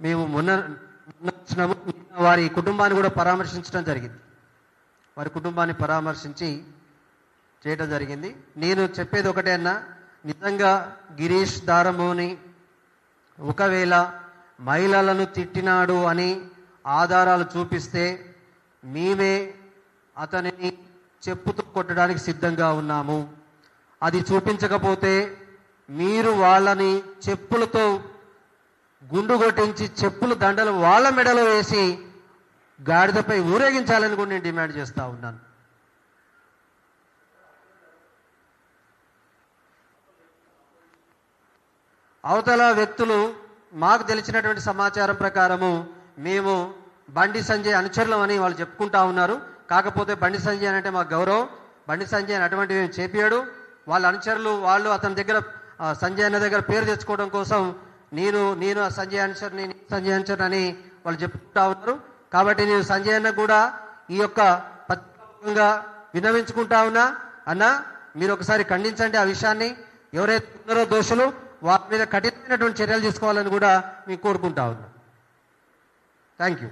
మేము మొన్న మొన్న వచ్చినాము వారి కుటుంబాన్ని కూడా పరామర్శించడం జరిగింది. వారి కుటుంబాన్ని పరామర్శించి చేయడం జరిగింది. నేను చెప్పేది ఒకటే అన్న నిజంగా గిరీష్ దారమోని ఒకవేళ మహిళలను తిట్టినాడు అని ఆధారాలు చూపిస్తే మేమే అతనిని చెప్పుతో కొట్టడానికి సిద్ధంగా ఉన్నాము. అది చూపించకపోతే మీరు వాళ్ళని చెప్పులతో గుండు కొట్టించి చెప్పులు దండలు వాళ్ళ మెడలో వేసి గాడిదపై ఊరేగించాలని కూడా నేను డిమాండ్ చేస్తూ ఉన్నాను. అవతల వ్యక్తులు మాకు తెలిసినటువంటి సమాచారం ప్రకారము మేము బండి సంజయ్ అనుచరులం అని వాళ్ళు చెప్పుకుంటా ఉన్నారు. కాకపోతే బండి సంజయ్ అని అంటే మాకు గౌరవం. బండి సంజయ్ అని అటువంటివి చేపియాడు వాళ్ళ అనుచరులు వాళ్ళు అతని దగ్గర సంజయ్ అన్న దగ్గర పేరు తెచ్చుకోవడం కోసం నేను నేను ఆ సంజయ్ అన్సర్ నేను సంజయ్ అన్సర్ అని వాళ్ళు చెప్పుకుంటా ఉన్నారు. కాబట్టి నేను సంజయ్ అన్న కూడా ఈ యొక్క పత్రికంగా విన్నవించుకుంటా ఉన్నా. అన్న మీరు ఒకసారి ఖండించండి ఆ విషయాన్ని. ఎవరైతే ఉన్నారో దోషులు వారి మీద కఠినమైనటువంటి చర్యలు తీసుకోవాలని కూడా మీకు కోరుకుంటా ఉన్నాం. Thank you